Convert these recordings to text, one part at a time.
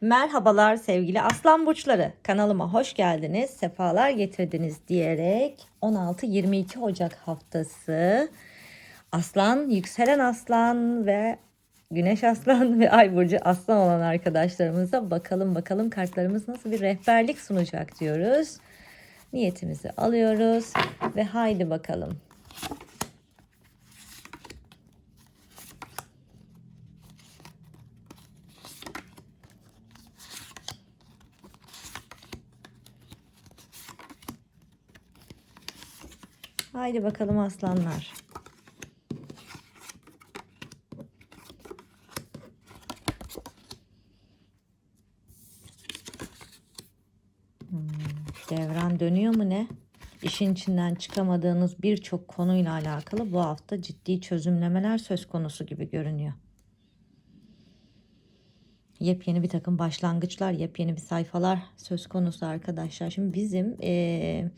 Merhabalar sevgili aslan burçları. Kanalıma hoş geldiniz, sefalar getirdiniz diyerek 16-22 Ocak haftası aslan, yükselen aslan ve güneş aslan ve ay burcu aslan olan arkadaşlarımıza bakalım bakalım kartlarımız nasıl bir rehberlik sunacak diyoruz. Niyetimizi alıyoruz ve haydi bakalım. Haydi bakalım aslanlar. Hmm, devran dönüyor mu ne? İşin içinden çıkamadığınız birçok konuyla alakalı bu hafta ciddi çözümlemeler söz konusu gibi görünüyor. Yepyeni bir takım başlangıçlar, yepyeni bir sayfalar söz konusu arkadaşlar. Şimdi bizim eee,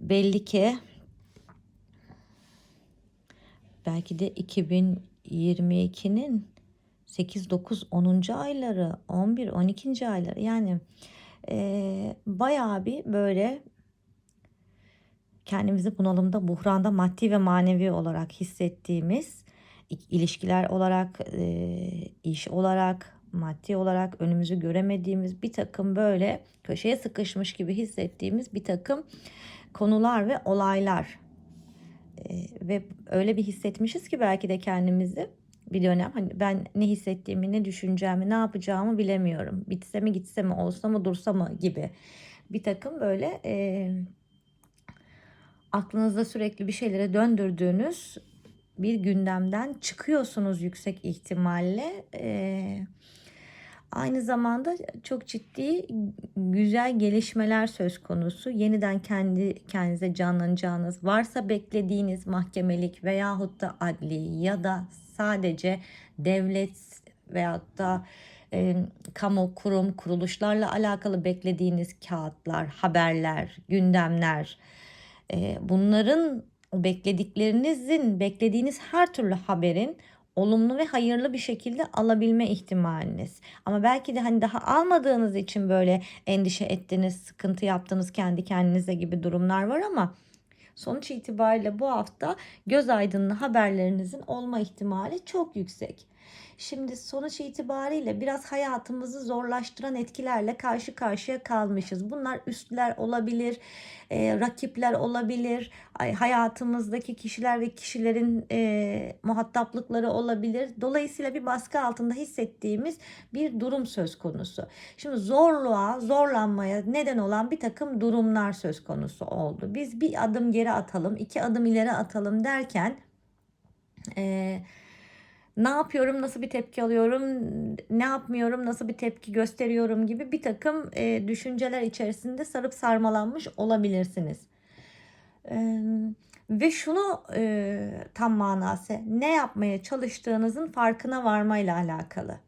belli ki belki de 2022'nin 8, 9, 10. ayları, 11, 12. ayları yani eee bayağı bir böyle kendimizi bunalımda, buhranda maddi ve manevi olarak hissettiğimiz ilişkiler olarak, eee, iş olarak, maddi olarak önümüzü göremediğimiz bir takım böyle köşeye sıkışmış gibi hissettiğimiz bir takım konular ve olaylar ve öyle bir hissetmişiz ki belki de kendimizi bir dönem hani ben ne hissettiğimi, ne düşüneceğimi, ne yapacağımı bilemiyorum. Bitse mi, gitse mi, olsa mı, dursa mı gibi bir takım böyle eee, aklınızda sürekli bir şeylere döndürdüğünüz bir gündemden çıkıyorsunuz yüksek ihtimalle. Eee, aynı zamanda çok ciddi güzel gelişmeler söz konusu. Yeniden kendi kendinize canlanacağınız, varsa beklediğiniz mahkemelik veyahut da adli ya da sadece devlet veyahut da e, kamu kurum kuruluşlarla alakalı beklediğiniz kağıtlar, haberler, gündemler e, bunların beklediklerinizin beklediğiniz her türlü haberin olumlu ve hayırlı bir şekilde alabilme ihtimaliniz. Ama belki de hani daha almadığınız için böyle endişe ettiniz, sıkıntı yaptınız kendi kendinize gibi durumlar var ama sonuç itibariyle bu hafta göz aydınlı haberlerinizin olma ihtimali çok yüksek. Şimdi sonuç itibariyle biraz hayatımızı zorlaştıran etkilerle karşı karşıya kalmışız. Bunlar üstler olabilir, e, rakipler olabilir, ay- hayatımızdaki kişiler ve kişilerin e, muhataplıkları olabilir. Dolayısıyla bir baskı altında hissettiğimiz bir durum söz konusu. Şimdi zorluğa, zorlanmaya neden olan bir takım durumlar söz konusu oldu. Biz bir adım geri atalım, iki adım ileri atalım derken... E, ne yapıyorum, nasıl bir tepki alıyorum, ne yapmıyorum, nasıl bir tepki gösteriyorum gibi bir takım e, düşünceler içerisinde sarıp sarmalanmış olabilirsiniz. E, ve şunu e, tam manası ne yapmaya çalıştığınızın farkına varmayla alakalı.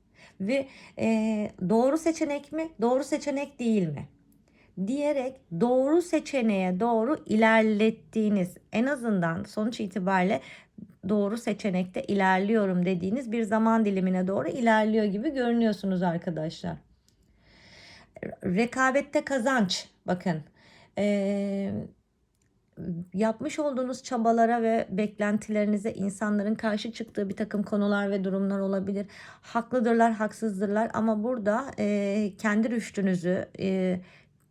Ve e, doğru seçenek mi, doğru seçenek değil mi? Diyerek doğru seçeneğe doğru ilerlettiğiniz en azından sonuç itibariyle doğru seçenekte ilerliyorum dediğiniz bir zaman dilimine doğru ilerliyor gibi görünüyorsunuz arkadaşlar. Rekabette kazanç bakın. Ee, yapmış olduğunuz çabalara ve beklentilerinize insanların karşı çıktığı bir takım konular ve durumlar olabilir. Haklıdırlar, haksızdırlar ama burada e, kendi rüştünüzü, e,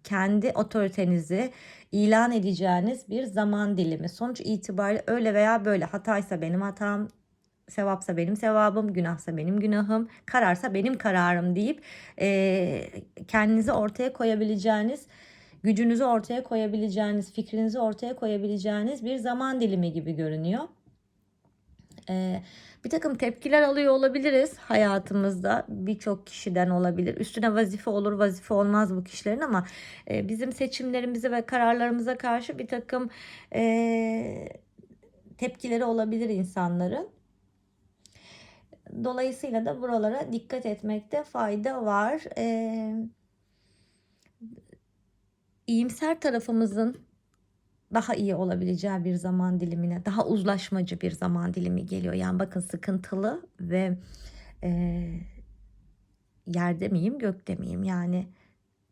kendi otoritenizi ilan edeceğiniz bir zaman dilimi. Sonuç itibariyle öyle veya böyle hataysa benim hatam, sevapsa benim sevabım, günahsa benim günahım, kararsa benim kararım deyip e, kendinizi ortaya koyabileceğiniz, gücünüzü ortaya koyabileceğiniz, fikrinizi ortaya koyabileceğiniz bir zaman dilimi gibi görünüyor. E, bir takım tepkiler alıyor olabiliriz hayatımızda birçok kişiden olabilir. Üstüne vazife olur vazife olmaz bu kişilerin ama e, bizim seçimlerimize ve kararlarımıza karşı bir takım e, tepkileri olabilir insanların. Dolayısıyla da buralara dikkat etmekte fayda var. E, iyimser tarafımızın daha iyi olabileceği bir zaman dilimine, daha uzlaşmacı bir zaman dilimi geliyor. Yani bakın sıkıntılı ve e, yerde miyim gökte miyim yani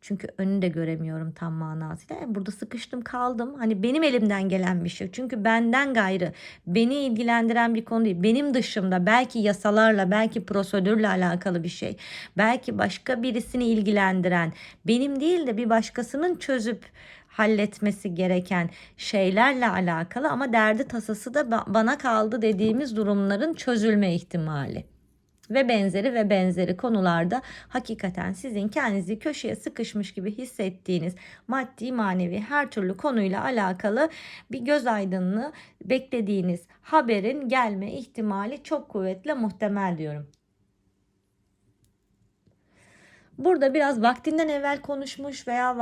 çünkü önünü de göremiyorum tam manasıyla. Yani burada sıkıştım kaldım. Hani benim elimden gelen bir şey. Çünkü benden gayrı beni ilgilendiren bir konu değil. Benim dışımda belki yasalarla belki prosedürle alakalı bir şey. Belki başka birisini ilgilendiren benim değil de bir başkasının çözüp halletmesi gereken şeylerle alakalı ama derdi tasası da bana kaldı dediğimiz durumların çözülme ihtimali ve benzeri ve benzeri konularda hakikaten sizin kendinizi köşeye sıkışmış gibi hissettiğiniz maddi manevi her türlü konuyla alakalı bir göz aydınlığı beklediğiniz haberin gelme ihtimali çok kuvvetle muhtemel diyorum. Burada biraz vaktinden evvel konuşmuş veya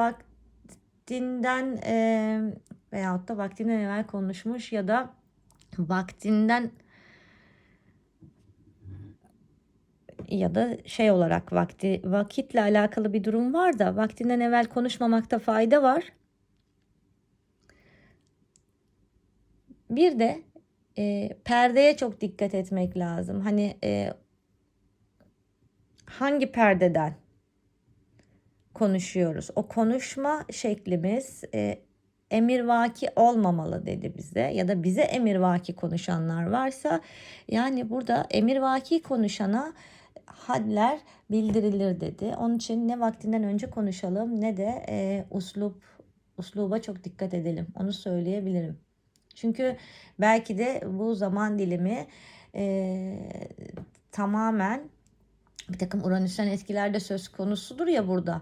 vaktinden e, veyahut da vaktinden evvel konuşmuş ya da vaktinden ya da şey olarak vakti vakitle alakalı bir durum var da vaktinden evvel konuşmamakta fayda var. Bir de e, perdeye çok dikkat etmek lazım. Hani e, hangi perdeden konuşuyoruz? O konuşma şeklimiz e, emirvaki olmamalı dedi bize ya da bize emirvaki konuşanlar varsa yani burada emirvaki konuşana hadler bildirilir dedi. Onun için ne vaktinden önce konuşalım ne de e, uslup usluba çok dikkat edelim. Onu söyleyebilirim. Çünkü belki de bu zaman dilimi e, tamamen bir takım Uranüs'ten etkiler de söz konusudur ya burada.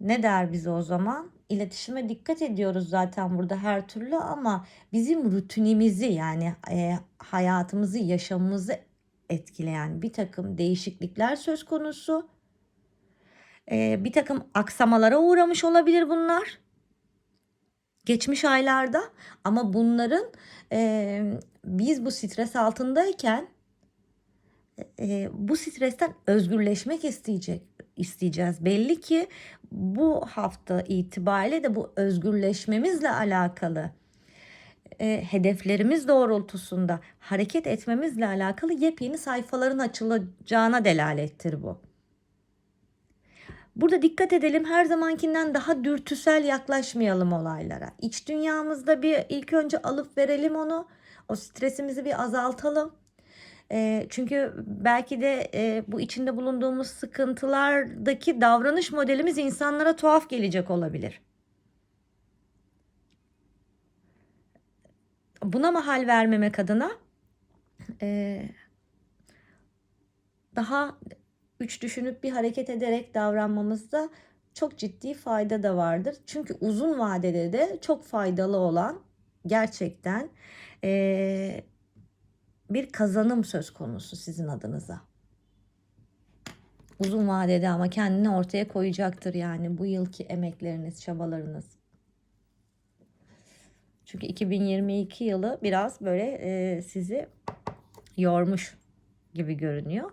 Ne der bize o zaman? İletişime dikkat ediyoruz zaten burada her türlü ama bizim rutinimizi yani e, hayatımızı, yaşamımızı etkileyen bir takım değişiklikler söz konusu. Ee, bir takım aksamalara uğramış olabilir bunlar. Geçmiş aylarda ama bunların e, biz bu stres altındayken e, bu stresten özgürleşmek isteyecek isteyeceğiz. Belli ki bu hafta itibariyle de bu özgürleşmemizle alakalı e, hedeflerimiz doğrultusunda hareket etmemizle alakalı yepyeni sayfaların açılacağına delalettir bu. Burada dikkat edelim her zamankinden daha dürtüsel yaklaşmayalım olaylara. İç dünyamızda bir ilk önce alıp verelim onu. O stresimizi bir azaltalım. E, çünkü belki de e, bu içinde bulunduğumuz sıkıntılardaki davranış modelimiz insanlara tuhaf gelecek olabilir. buna mahal vermemek adına e, daha üç düşünüp bir hareket ederek davranmamızda çok ciddi fayda da vardır. Çünkü uzun vadede de çok faydalı olan gerçekten e, bir kazanım söz konusu sizin adınıza. Uzun vadede ama kendini ortaya koyacaktır yani bu yılki emekleriniz, çabalarınız. Çünkü 2022 yılı biraz böyle e, sizi yormuş gibi görünüyor.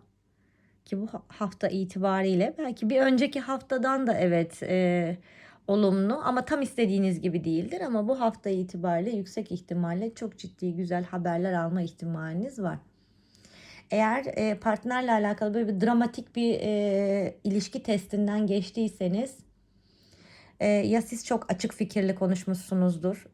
Ki bu hafta itibariyle belki bir önceki haftadan da evet e, olumlu ama tam istediğiniz gibi değildir. Ama bu hafta itibariyle yüksek ihtimalle çok ciddi güzel haberler alma ihtimaliniz var. Eğer e, partnerle alakalı böyle bir dramatik bir e, ilişki testinden geçtiyseniz e, ya siz çok açık fikirli konuşmuşsunuzdur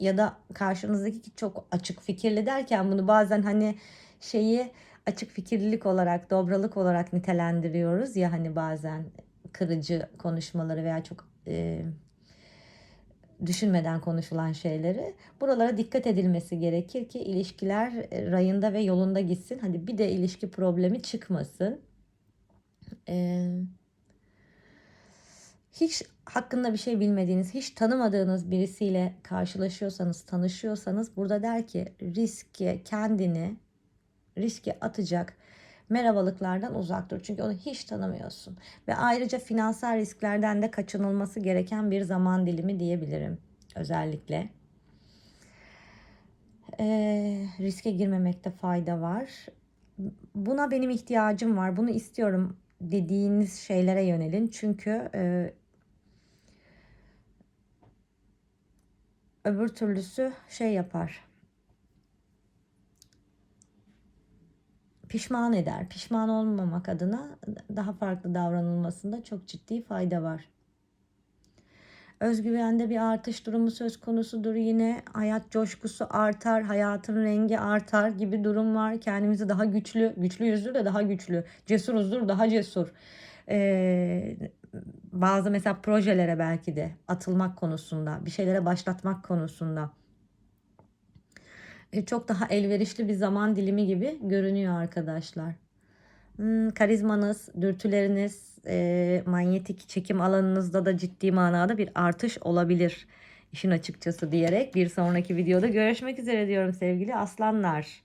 ya da karşınızdaki çok açık fikirli derken bunu bazen hani şeyi açık fikirlilik olarak, dobralık olarak nitelendiriyoruz ya hani bazen kırıcı konuşmaları veya çok e, düşünmeden konuşulan şeyleri. Buralara dikkat edilmesi gerekir ki ilişkiler rayında ve yolunda gitsin. Hadi bir de ilişki problemi çıkmasın. Eee hiç hakkında bir şey bilmediğiniz, hiç tanımadığınız birisiyle karşılaşıyorsanız, tanışıyorsanız burada der ki riske kendini riske atacak merhabalıklardan uzak dur. Çünkü onu hiç tanımıyorsun. Ve ayrıca finansal risklerden de kaçınılması gereken bir zaman dilimi diyebilirim özellikle. Ee, riske girmemekte fayda var. Buna benim ihtiyacım var. Bunu istiyorum dediğiniz şeylere yönelin. Çünkü e, Öbür türlüsü şey yapar. Pişman eder. Pişman olmamak adına daha farklı davranılmasında çok ciddi fayda var. Özgüvende bir artış durumu söz konusudur yine. Hayat coşkusu artar, hayatın rengi artar gibi durum var. Kendimizi daha güçlü, güçlüyüzdür de daha güçlü, cesuruzdur daha cesur. Ee, bazı mesela projelere belki de atılmak konusunda, bir şeylere başlatmak konusunda çok daha elverişli bir zaman dilimi gibi görünüyor arkadaşlar. Hmm, karizmanız, dürtüleriniz, e, manyetik çekim alanınızda da ciddi manada bir artış olabilir. İşin açıkçası diyerek bir sonraki videoda görüşmek üzere diyorum sevgili aslanlar.